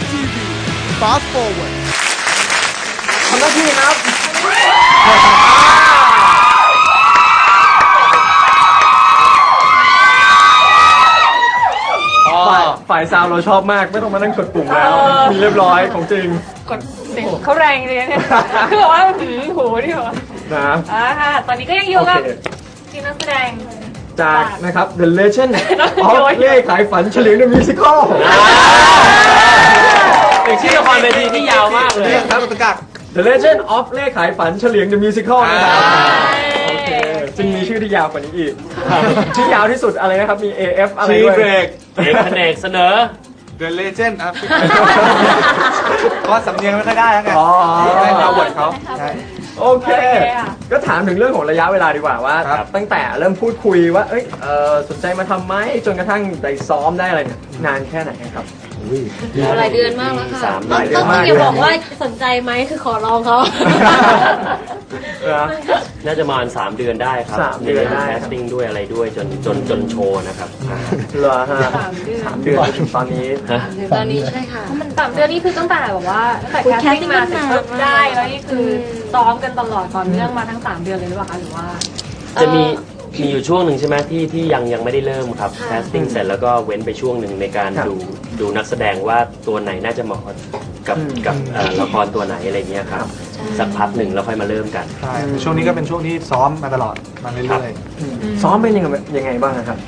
MTV Fast Forward ทำหน้าที่ครับ ฝ่ายฝ่ายซาวเราชอบมาก ไม่ต้องมานั่งกดปุ่มแล้ว มีเรียบร้อยของจริงกดเสียงเขาแรงเลยเนี่ยคือแบบว่าหืมโหนี่แบบนะ อ่าค่ะตอนนี้ก็ยังอยู่โอกับเค ทีมนักแสดง จากนะครับ The Legend น้อง of โยยเล่ขายฝันเฉลียง The Musical เป็นชื่อละครเวทีที่ยาวมากเลยเรียกครับประกาศ The Legend of เล่ขายฝันเฉลียง The Musical นะครับโอเคจึงมีชื่อที่ยาวกว่านี้อีก ชื่อยาวที่สุดอะไรนะครับ มี AF อะไรทีด้วย เบรก เอกแผนกเสนอ The Legend ครับก็สำเนียงไม่ค่อยได้แล้วไงอ๋อไม่เอาบทเขา ใช่ โอเคก็ถามถึงเรื่องของระยะเวลาดีกว่าว่า ครับ ตั้งแต่เริ่มพูดคุยว่า เอ้ยเอ่อสนใจมาทำไหมจนกระทั่งได้ซ้อมได้อะไรเนี่ยนานแค่ไหนครับหลายเดือนมากแล้วค่ะสามต้องเดือนต้องมากอย่าบอกว่าสนใจไหมคือขอร้องเขา นะ น่าจะประมาณ3เดือนได้ครับสามเดือนได้ แคสติ้งด้วยอะไรด้วยจนจนจนโชว์นะครับอ่า เหรอฮะสามเดือนจนถึงตอนนี้ฮะตอนนี้ใช่ค่ะมันสามเดือนนี่คือตั้งแต่แบบว่าตั้งแต่คุณแคสติ้งมาเสร็จปุ๊บ casting ได้ แล้วนี่คือซ้อมกันตลอดต่อเนื่องมาทั้งสามเดือนเลยหรือเปล่าคะหรือว่า จะมีมีอยู่ช่วงหนึ่งใช่ไหมที่ที่ยังยังไม่ได้เริ่มครับค่ะ แคสติ้งเสร็จแล้วก็เว้นไปช่วงหนึ่งในการครับดูดูนักแสดงว่าตัวไหนน่าจะเหมาะกับอืมกับเอ่อละครตัวไหนอะไรเงี้ยครับ สักพักหนึ่งแล้วค่อยมาเริ่มกัน ใช่ช่วงนี้ก็เป็นช่วงที่ซ้อมมาตลอดมาเรื่อยซ้อมเป็นยังไงยังไงบ้างนะครับ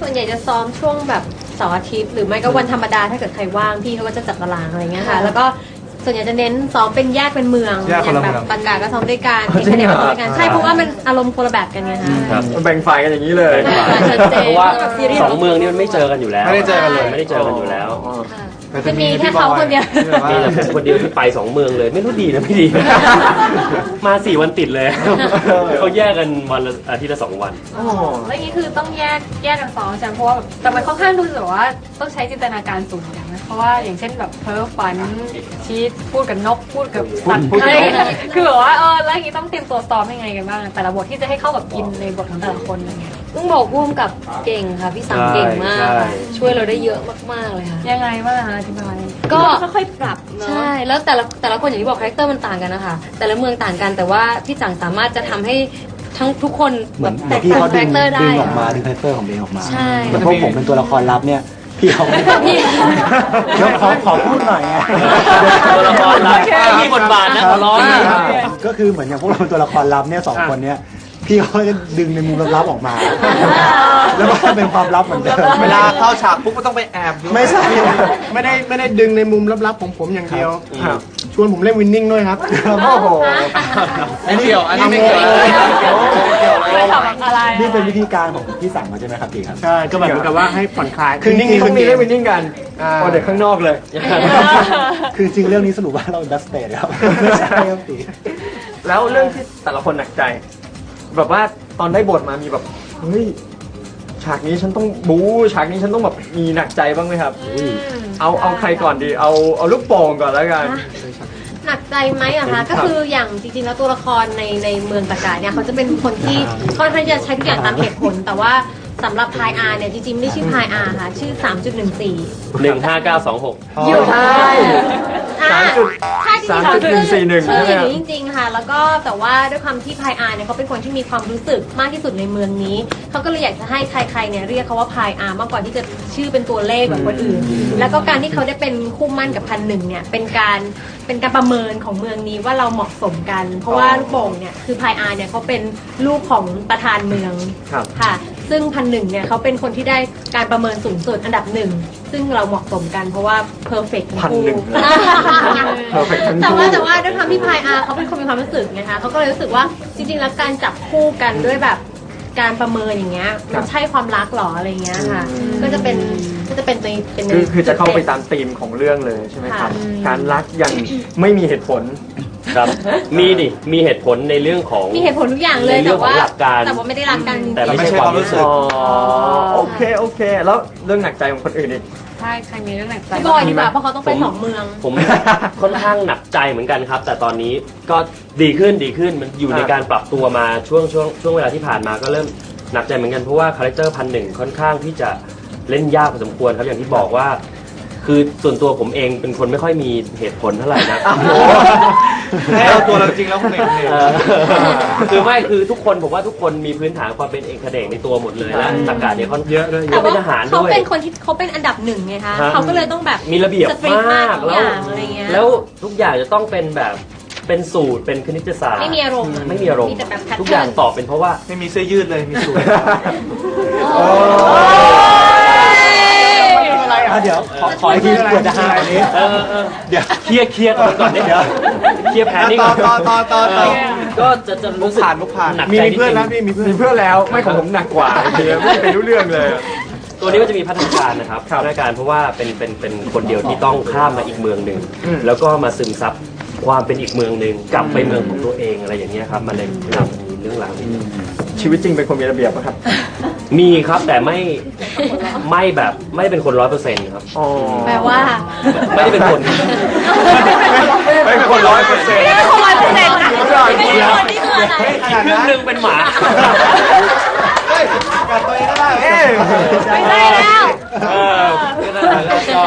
ส่วนใหญ่จะซ้อมช่วงแบบเสาร์อาทิตย์หรือไม่ก็วันธรรมดาถ้าเกิดใครว่างพี่เขาก็จะจัดตารางอะไรเงี้ยค่ะ แล้วก็ ส่วนใหญ่จะเน้นซ้อมเป็นแยกเป็นเมืองแยกคนละแบบเมืองปันกาก็ซ้อมด้วยกันอ๋อจริเอกงเนเหรอกก็ซ้อมด้วยกันใช่เพราะว่ามันอารมณ์คนละแบบกันไงคะ ครับแบ่งฝ่ายกันอย่างนี้เลยชัดเจนเพราะว่าแบบซีรีส์ สองเมืองนี่มันไม่เจอกันอยู่แล้ว ไม่ได้เจอกันเลย ไม่ได้เจอกันอยู่แล้วอ๋อค่ะๆแต่จะมีแค่เขาคนเดียว ที่แบบว่านี่แหละผมคนเดียวที่ไปสองเมืองเลย ไม่รู้ดีนะไม่ดี มาสี่วันติดเลยเขาแยกกันวันละอาทิตย์ละสองวันอ๋อแล้วอย่างนี้คือต้องแยกแยกกันซ้อมใช่ไหมเพราะว่าแบบแต่มันค่อนข้างดูแบบว่าต้องใช้จินตนาการสูงอย่างนะ เพราะว่าอย่างเช่นแบบเพ้อฝันชีตพูดกับนกพูดกับสัตว์พูดกับอะไรนกอย่างเงี้ยคือแบบว่าเออแล้วอย่างนี้ต้องเตรียมตัวซ้อมยังไงกันบ้างแต่ละบทที่จะให้เข้ากับอินในบทของแต่ละคนอะไรเงี้ยต้องบอกร่วมกับเก่งค่ะ พี่สังเก่งมากใช่ค่ะช่วยเราได้เยอะมากๆเลยค่ะ ยังไงบ้างคะอธิบาย ก็ค่อยๆปรับเนาะ ใช่ แล้วแต่ละแต่ละคนอย่างที่บอกคาแรคเตอร์มันต่างกันนะคะ แต่ละเมืองต่างกันแต่ว่าพี่จังสามารถจะทำให้ทั้งทุกคนเหมือนแตกที่ต่างเขาคาดึแรงคเตอร์ดึได้ งออกอะมาดึงคาแรคเตอร์ของตัวเองออกมาใช่แต่พวกผมเป็นตัวละครลับเนี่ย พี่เขาไม่พี่เดี๋ยวขอขอพูดหน่อยไงตัวละครลับมีบทบาทนะขอร้องคนะรับก็คือเหมือนอย่างพวกเราเป็นตัวละครลับเนี่ยสองคนเนี่ย พี่เขาจะดึงในมุมลับๆออกมา แล้วก็เป็นความลับเหมือนเดิมเวลาเข้าฉากปุ๊บก็ต้องไปแอบดูไม่ใช่ไม่ได้ไม่ได้ดึงในมุมลับๆของผมอย่างเดียวครับชวนผมเล่นวินนิ่งด้วยครับโอ้โหอันนี้เกี่ยวอันนี้ไม่เกี่ยวไม่ทำอะไรนี่เป็นวิธีการของพี่สั่งมาใช่ไหมครับพี่ครับใช่ก็แบบเหมือนกับว่าให้ผ่อนคลายคืนนี้พรุ่งนี้เล่นวินนิ่งกันพอเด็กข้างนอกเลย คือจริงๆเรื่องนี้สรุปว่าเราดัสเตทครับไม่ใช่ครับพี่แล้วเรื่องที่แต่ละคนหนักใจ แบบว่าตอนได้บทมามีแบบเฮ้ยฉากนี้ฉันต้องบู๊ฉากนี้ฉันต้องแบบมีหนักใจบ้างไหมครับ เอาเอาใครก่อนดี เอาเอาลูกโป่งก่อนแล้วกัน หนักใจไหมอะคะก็คืออย่างจริงๆแล้วตัวละครในในเมืองตะกาเนี่ยเขาจะเป็นคนที่ค่อนข้างจะใช้ทุกอย่างตามเหตุผล แต่ว่าสำหรับพายอาเนี่ยจริงๆไม่ได้ชื่อพายอาค่ะ ชื่อ 3.14 หนึ่งห้าเก้าสองหก อยู่ใช่ อ่าสามจุดใช่จริงๆ สามจุดหนึ่งสี่หนึ่งชื่อใช่อไหมย่างนี้จริง ๆ ค่ะ แล้วก็แต่ว่าด้วยความที่พายอาเนี่ยเขาเป็นคนที่มีความรู้สึกมากที่สุดในเมืองนี้ เขาก็เลยอยากจะให้ใครๆเนี่ยเรียกเขาว่าพายอามากกว่าที่จะชื่อเป็นตัวเลขแบบคนอื่น แล้วก็การที่เขาได้เป็นคู่มั่นกับพันหนึ่งเนี่ยเป็นการเป็นการประเมินของเมืองนี้ว่าเราเหมาะสมกัน เพราะว่าลูกโป่งเนี่ยคือพายอาเนี่ยเขาเป็นลูกของประธานเมืองครับ ค่ะ ซึ่งพันหนึ่งเนี่ยเขาเป็นคนที่ได้การประเมินสูงสุดอันดับหนึ่ง ซึ่งเราเหมาะสมกันเพราะว่าเพอร์เฟกทั้งคู่ perfect ทั้งคู่แต่ว่าแต่ว่าด้วยความที่พายอาเขาเป็นคนมีความรู้สึกไงคะเขาก็เลยรู้สึกว่าจริงๆแล้วการจับคู่กันด้วยแบบการประเมินอย่างเงี้ยมันใช่ความรักหรออะไรเงี้ยค่ะก็จะเป็นก็จะเป็นตัวเป็นคือคือจะเข้าไปตามธีมของเรื่องเลยใช่ไหมครับ การรักอย่างไม่มีเหตุผล ครับมีดิมีเหตุผลในเรื่องของ มีเหตุผลทุกอย่างเลยในเรื่แต่องของว่าหลักการ แต่ว่าไม่ได้รักกันจริงแต่ๆไม่ใช่ความรู้สึกอ๋อโอเคโอเค แล้วเรื่องหนักใจของคนอื่นอีก ใช่ใครมีเรื่องหนักใจพี่บอยดีกว่าเพราะเขาต้องไปสองเมือง ผมค่อนข้างหนักใจเหมือนกันครับ แต่ตอนนี้ก็ดีขึ้นดีขึ้นมันอยู่ในการปรับตัวมาช่วงช่วงช่วงเวลาที่ผ่านมาก็เริ่มหนักใจเหมือนกันเพราะว่าคาแรคเตอร์พันหนึ่งค่อนข้างที่จะเล่นยากพอสมควรครับอย่างที่บอกว่า คือส่วนตัวผมเองเป็นคนไม่ค่อยมีเหตุผลเท่าไหร่นะให้เอาตัวเราจริงแล้วคุณเอกคุณเอกเออคือไม่คือทุกคนผมว่าทุกคนมีพื้นฐานความเป็นเอกเขนกในตัวหมดเลยและตากาศเนี่ยเขาเยอะด้วยเขาเป็นทหารเขาด้วย เป็นคนที่เขาเป็นอันดับหนึ่งไงคะฮะ เขาก็เลยต้องแบบมีระเบียบสตรีทมากทุกแล้อวย่างอะไรเงี้ยแล้วทุกอย่างจะต้องเป็นแบบเป็นสูตรเป็นคณิตศาสตร์ไม่มีอารมณ์อะไม่มีอารมณ์มีแต่แบบ pattern ทุกอย่างตอบเป็นเพราะว่า ไม่มีเสื้อยืดเลยมีสูทอะ เดี๋ยวขอขออีกทีเผื่อจะหาอันนี้เออเออเดี๋ยวเคลียร์เคลียร์กันก่อนเนี่ยเดี๋ยวเคลียร์แผนนี่ต่ก่ออนต่อต่อต่อต่อ ก็จะจะรู้สึกผ่านมุกผ่านหนักมีใจมีนิดเพื่อนนึแล้วงพี่มีเพื่อนมีเพื่อนแล้วไม่ของผมหนักกว่าจริงๆไม่เป็นรู้เรื่องเลยตัวนี้ก็จะมีพัฒนาการนะครับพัฒนาการเพราะว่าเป็นเป็นเป็นคนเดียวที่ต้องข้ามมาอีกเมืองหนึ่งอืม แล้วก็มาซึมซับความเป็นอีกเมืองหนึ่งกลับไปเมืองของตัวเองอะไรอย่างเงี้ยครับมันเลยทำมีเรื่องราวนี้ชีวิตจริงเป็นคนมีระเบียบปะครับ มีครับแต่ไม่ไม่แบบไม่ได้เป็นคนร้อยเปอร์เซ็นต์ครับอ๋อแปลว่าไม่ได้เป็นคนไม่เป็นคนร้อยเปอร์เซ็นต์ไม่ใช่คนร้อยเปอร์เซ็นต์นะไม่ใช่คนที่คืออะไรอีกครึ่งหนึ่งเป็นหมาเฮ้ยกัดตัวเองก็ได้เอ๊ะไม่ใช่แล้วเออก็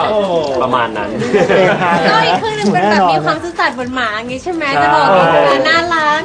ประมาณนั้นก็อีกครึ่งหนึงเป็นแบบมีความซื่อสัตย์เหมือนหมาอย่างงี้ใช่ไหมจะบอกอย่างงี้น่ารัก